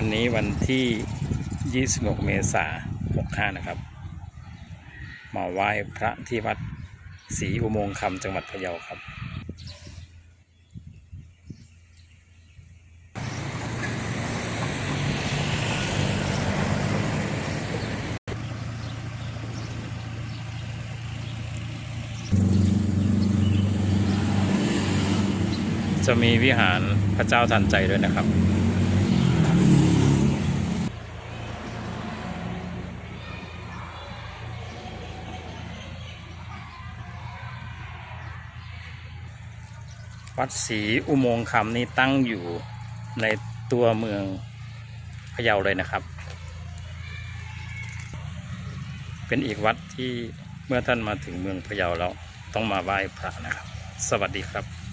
วันนี้วันที่ 26 เมษายน 65 นะครับ มาไหว้พระที่วัดศรีอุโมงค์คำจังหวัดพะเยาครับ จะมีวิหารพระเจ้าทันใจด้วยนะครับ วัดศรีอุโมงค์คำนี้ตั้งอยู่ในตัวเมืองพะเยาเลยนะครับ เป็นอีกวัดที่เมื่อท่านมาถึงเมืองพะเยาแล้วต้องมาไหว้พระนะครับ สวัสดีครับ